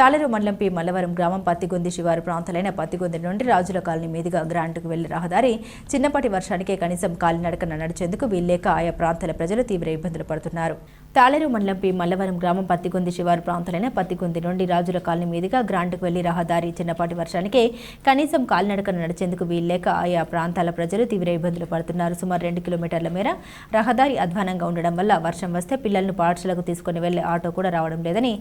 తాళేరు మండలం పి. మల్లవరం గ్రామం పత్తిగొంది శివారు ప్రాంతాలైన పత్తిగొంది నుండి రాజుల కాలనీ మీదుగా గ్రాంట్కు వెళ్ళే రహదారి చిన్నపాటి వర్షానికే కనీసం కాలినడకన నడిచేందుకు వీల్లేక ఆయా ప్రాంతాల ప్రజలు తీవ్ర ఇబ్బందులు పడుతున్నారు. తాళేరు మండలం పి. మల్లవరం గ్రామం పత్తిగొంది శివారు ప్రాంతాలైన పత్తిగొంది నుండి రాజుల కాలనీ మీదుగా గ్రాంట్కు వెళ్ళి రహదారి చిన్నపాటి వర్షానికే కనీసం కాలినడకన నడిచేందుకు వీల్లేక ఆయా ప్రాంతాల ప్రజలు తీవ్ర ఇబ్బందులు పడుతున్నారు. సుమారు రెండు కిలోమీటర్ల మేర రహదారి అధ్వానంగా ఉండడం వల్ల వర్షం వస్తే పిల్లలను పాఠశాలకు తీసుకుని వెళ్ళే ఆటో కూడా రావడం లేదని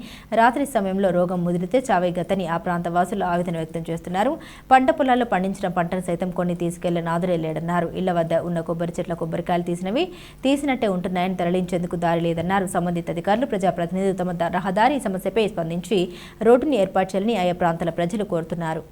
రాత్రి సమయంలో రోగం ముదిరితే చావే గతని ఆ ప్రాంత వాసులు ఆవేదన వ్యక్తం చేస్తున్నారు. పంట పొలాల్లో పండించిన పంటను సైతం కొన్ని తీసుకెళ్ళే నాదురే లేడన్నారు. ఇళ్ళ వద్ద ఉన్న కొబ్బరి చెట్ల కొబ్బరికాయలు తీసినవి తీసినట్టే ఉంటున్నాయని తరలించేందుకు దారి లేదన్నారు. సంబంధిత అధికారులు ప్రజాప్రతినిధులు తమ రహదారి సమస్యపై స్పందించి రోడ్డుని ఏర్పాటు చేయాలని ఆయా ప్రాంతాల ప్రజలు కోరుతున్నారు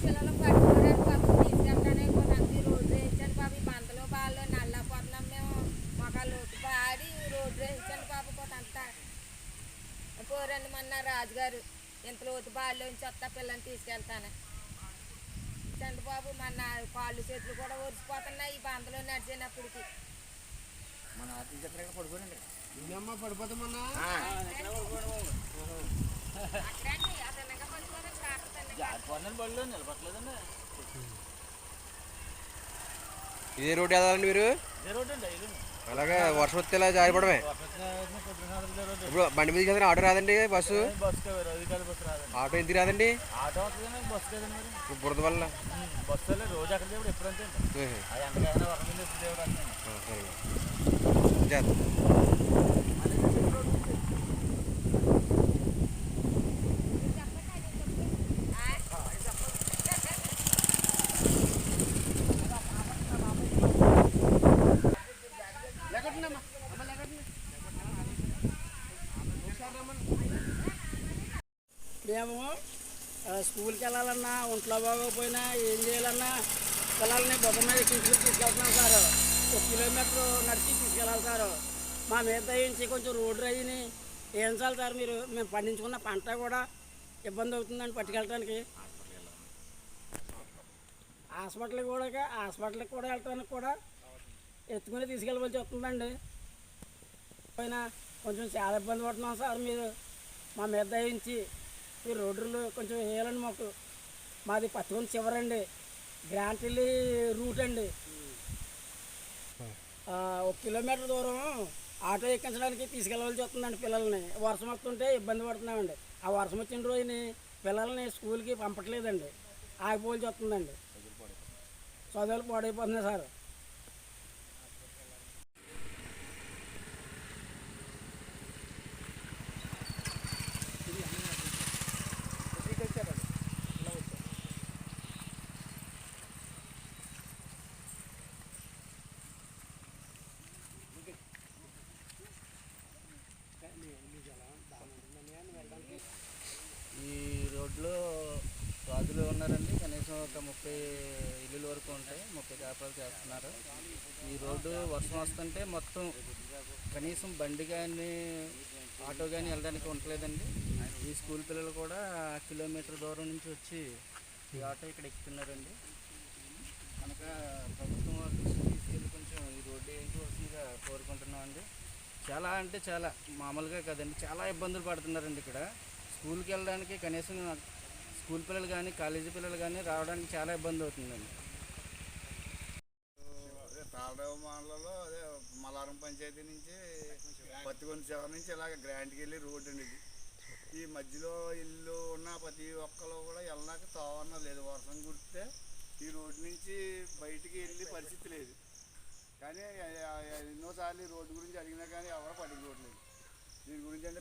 పిల్లలు పట్టుకోవడానికి పాపం తీసుకెళ్ళడానికి కూడా అన్ని రోడ్డు వేయించండి పాప ఈ మందలు బాగా నల్లపోతున్నాం మేము మాకు లోటు పాడి రోడ్డు వేయించండి పాప కూడా అంతా మొన్న రాజుగారు ఇంత లోతు బాల్లోంచి వస్తా పిల్లని తీసుకెళ్తాను. చండి బాబు మన కాళ్ళు చేతులు కూడా ఒరిసిపోతున్నాయి ఈ బందలో నడిచినప్పటికి మన పడుకోనండి. ఇదమ్మ పడిపోతామన్నా? బళ్ళు నిలబట్టలేదండి ఇదే రోడ్డు వెళ్ళాలండి మీరు? ఇదే రోడ్డు అండి ఇది అలాగే వర్షం వస్తే ఇలా జారిపడమే. ఇప్పుడు బండి మీదకి వెళ్తే ఆటో రాదండి బస్సు? ఆటో ఎందుకు రాదండి? బురద వల్ల? ఉమ్, బస్సు వెళ్ళి రోజు అక్కడ దేవుడు ఎప్పుడంతే అండి ఉహు. అది ఎంతకైనా వరం మీద ఎప్పుడు దేవుడు వస్తుంది ఆ, సరే జాగ్రత్త. మేము స్కూల్కి వెళ్ళాలన్నా ఒంట్లో బాగోకపోయినా ఏం చేయాలన్నా పిల్లల్ని బొమ్మ మీద తీసుకుని తీసుకెళ్తున్నాం సార్. ఒక కిలోమీటర్ నడిచి తీసుకెళ్ళాలి సార్. మా మీద దయించి కొంచెం రోడ్డు అయ్యి ఏం చాలు సార్ మీరు? మేము పండించుకున్న పంట కూడా ఇబ్బంది అవుతుందని పట్టుకెళ్ళడానికి హాస్పిటల్కి కూడా హాస్పిటల్కి కూడా వెళ్ళటానికి కూడా ఎత్తుకుని తీసుకెళ్ళవలసి వస్తుందండి. పైన కొంచెం చాలా ఇబ్బంది పడుతున్నాం సార్ మీరు. మా మీద దయించి ఈ రోడ్లు కొంచెం వేయాలండి మాకు మాది పట్టుకొని చివరండి. గ్రాంట్ రూట్ అండి. ఒక కిలోమీటర్ దూరం ఆటో ఎక్కించడానికి తీసుకెళ్ళవలసి వస్తుందండి పిల్లల్ని. వర్షం వస్తుంటే ఇబ్బంది పడుతున్నామండి. ఆ వర్షం వచ్చిన రోజుని పిల్లల్ని స్కూల్కి పంపట్లేదండి. ఆగిపోవలసి వస్తుందండి. చదువులు పాడైపోతున్నాయి సార్ ఈ ఇంట్లో రాజులు ఉన్నారండి. కనీసం ఒక ముప్పై ఇల్లుల వరకు ఉంటాయి. ముప్పై కాపురాలు చేస్తున్నారు. ఈ రోడ్డు వర్షం వస్తుంటే మొత్తం కనీసం బండి కానీ ఆటో కానీ వెళ్ళడానికి ఉండలేదండి. ఈ స్కూల్ పిల్లలు కూడా కిలోమీటర్ దూరం నుంచి వచ్చి ఈ ఆటో ఇక్కడ ఎక్కుతున్నారండి. కనుక ప్రభుత్వం తీసుకెళ్ళి కొంచెం ఈ రోడ్డు వేయించవలసిందిగా కోరుకుంటున్నామండి. చాలా అంటే చాలా మామూలుగా కదండి. చాలా ఇబ్బందులు పడుతున్నారండి ఇక్కడ. స్కూల్కి వెళ్ళడానికి కనీసం స్కూల్ పిల్లలు కానీ కాలేజీ పిల్లలు కానీ రావడానికి చాలా ఇబ్బంది అవుతుందండి. అదే తాళరావు మండలంలో అదే మలారం పంచాయతీ నుంచి పత్తికొండ చివరి నుంచి ఇలాగ గ్రాండ్కి వెళ్ళి రోడ్డు అండి ఇది. మధ్యలో ఇల్లు ఉన్న ప్రతి ఒక్కరు కూడా వెళ్ళాక తోవన్న లేదు. వర్షం కుడితే ఈ రోడ్డు నుంచి బయటికి వెళ్ళే పరిస్థితి లేదు. కానీ ఎన్నోసార్లు ఈ రోడ్డు గురించి అడిగినా కానీ ఎవరు పట్టించుకోవట్లేదు.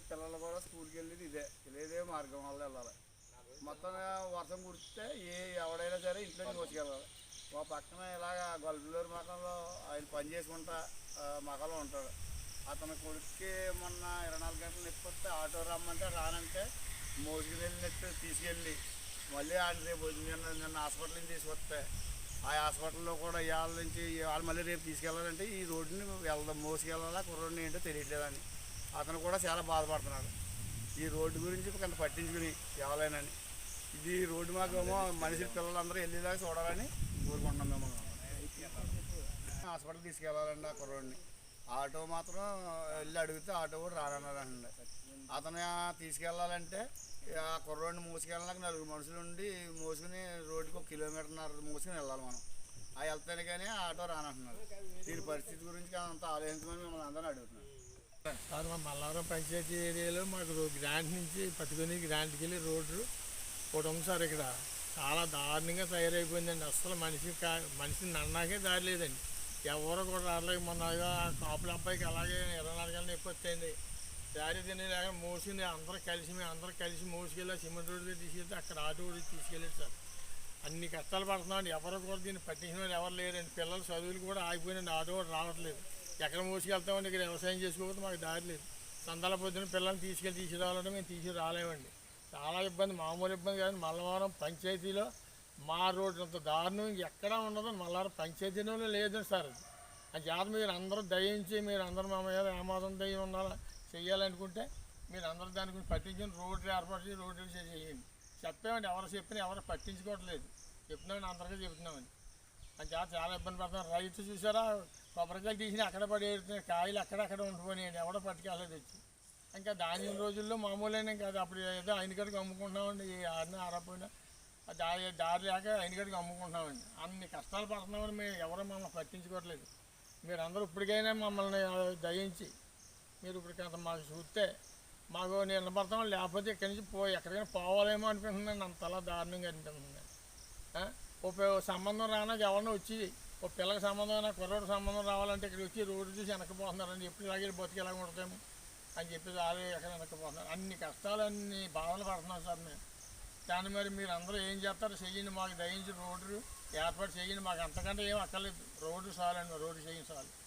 పిల్లలు కూడా స్కూల్కి వెళ్ళేది ఇదే. ఇదే మార్గం వల్ల వెళ్ళాలి. మొత్తం వర్షం కురిస్తే ఏ ఎవడైనా సరే ఇంట్లో నుంచి మా పక్కన ఇలాగ గొల్లూరు మకంలో ఆయన పని చేసుకుంటా మకంలో ఉంటాడు. అతని కొడుక్కి మొన్న ఇరవై నాలుగు గంటలు నొప్పి వస్తే ఆటో రమ్మంటే రానంటే మోసుకు వెళ్ళినట్టు తీసుకెళ్ళి మళ్ళీ ఆయన రేపు నిన్న నిన్న హాస్పిటల్ నుంచి తీసుకొస్తే ఆ హాస్పిటల్లో కూడా ఇవాళ నుంచి వాళ్ళు మళ్ళీ రేపు తీసుకెళ్ళాలంటే ఈ రోడ్డుని వెళ్దాం మోసుకెళ్ళాలా కుర్రోడిని ఏంటో తెలియట్లేదని. అతను కూడా చాలా బాధపడుతున్నాడు. ఈ రోడ్డు గురించి కొంత పట్టించుకుని ఎవరైనాని. ఇది రోడ్డు మాకేమో మనిషి పిల్లలందరూ వెళ్ళేలాగా చూడాలని కోరుకుంటున్నాం మిమ్మల్ని. హాస్పిటల్ తీసుకెళ్ళాలండి ఆ కుర్రోడిని. ఆటో మాత్రం వెళ్ళి అడిగితే ఆటో కూడా రానన్నారండి అతను తీసుకెళ్ళాలంటే ఆ కుర్రోడిని మూసుకెళ్ళడానికి నలుగురు మనుషులు ఉండి మోసుకుని రోడ్డుకి ఒక కిలోమీటర్న్నర మూసుకుని వెళ్ళాలి మనం. ఆ వెళ్తేనే కానీ ఆటో రానంటున్నారు దీని పరిస్థితి గురించి అంత ఆలోచించమని మిమ్మల్ని అందరిని అడుగుతున్నాను. సార్ మా మల్లవరం పంచాయతీ ఏరియాలో మాకు గ్రాంట్ నుంచి పట్టుకొని గ్రాంట్కి వెళ్ళి రోడ్డు ఒకటి ఉంది సార్ ఇక్కడ. చాలా దారుణంగా తయారైపోయిందండి. అసలు మనిషి కా మనిషిని నన్నాకే దారి లేదండి. ఎవరు కూడా రాలేదు. మొన్న కాపుల అబ్బాయికి అలాగే ఇరవై నాలుగు గంటలు ఎక్కువ వచ్చింది దారి తినేలాగా మోసింది. అందరూ కలిసి మేము అందరూ కలిసి మోసుకెళ్ళి సిమెంట్ రోడ్డు తీసుకెళ్తే అక్కడ ఆటో కూడా తీసుకెళ్ళారు సార్. అన్ని కష్టాలు పడుతున్నాం ఎవరు కూడా దీన్ని పట్టించిన వాళ్ళు ఎవరు లేరండి. పిల్లల చదువులు కూడా ఆగిపోయినండి ఆటో కూడా రావట్లేదు. ఎక్కడ మోసుకెళ్తామండి? ఇక్కడ వ్యవసాయం చేసుకోకపోతే మాకు దారి లేదు. సందాల పొద్దున పిల్లల్ని తీసుకెళ్ళి తీసుకురావాలంటే మేము తీసుకు రాలేమండి చాలా ఇబ్బంది మామూలు ఇబ్బంది కాదు మల్లవరం పంచాయతీలో మా రోడ్డు అంత దారుణం. ఎక్కడా ఉండదు. మల్లవరం పంచాయతీలో లేదు సార్ అది. ఆ జాత మీరు అందరూ దయించి మీరు అందరూ మా మీద ఆమోదం దయ ఉండాలా చేయాలనుకుంటే మీరు అందరూ దాని గురించి పట్టించుకొని రోడ్డు ఏర్పాటు చేసి రోడ్డు చేయండి. చెప్పామండి ఎవరు చెప్పినా ఎవరు పట్టించుకోవట్లేదు. చెప్తున్నామని అందరికీ చెప్తున్నామండి ఆ జాత చాలా ఇబ్బంది పడుతున్నాం. రైతు చూసారా? కొబ్బరికాయలు తీసిన అక్కడ పడేస్తున్నాయి కాయలు అక్కడక్కడ ఉండిపోయినాయండి. ఎవడో పట్టుకెళ్ళలేదు వచ్చి ఇంకా ధాన్యం రోజుల్లో మామూలైన కాదు. అప్పుడు ఏదో ఆయనగడికి అమ్ముకుంటున్నామండి. ఈ ఆరిన ఆరపోయినా. దారి దారి లేక ఆయనగడికి అమ్ముకుంటున్నామండి. అన్ని కష్టాలు పడుతున్నామని మేము ఎవరు మమ్మల్ని పట్టించుకోవట్లేదు. మీరందరూ ఇప్పటికైనా మమ్మల్ని దయించి మీరు ఇప్పటికంత మాకు చూస్తే మాకు నిలబడతాం. లేకపోతే ఇక్కడి నుంచి పో ఎక్కడికైనా పోవాలేమో అనిపిస్తుందండి అంతలా దారుణంగా అనిపిస్తుంది. ఉపయోగ సంబంధం రానా ఎవరినో వచ్చి ఓ పిల్లకి సంబంధం కుర్రోడు సంబంధం రావాలంటే ఇక్కడికి వచ్చి రోడ్డు చూసి వెనక్కిపోతున్నారని ఎప్పుడు ఇలాగే బతికి ఎలా ఉంటాము అని చెప్పి ఆడే ఎక్కడ వెనక్కిపోతున్నారు అన్ని కష్టాలు అన్ని బాధలు పడుతున్నాం సార్ మేము. దాని మరి మీరు అందరూ ఏం చేస్తారు? చెయ్యండి మాకు దయించి రోడ్డు ఏర్పాటు చేయండి. మాకు అంతకంటే ఏం అక్కర్లేదు. రోడ్డు చాలండి రోడ్డు చేయండి చాలు.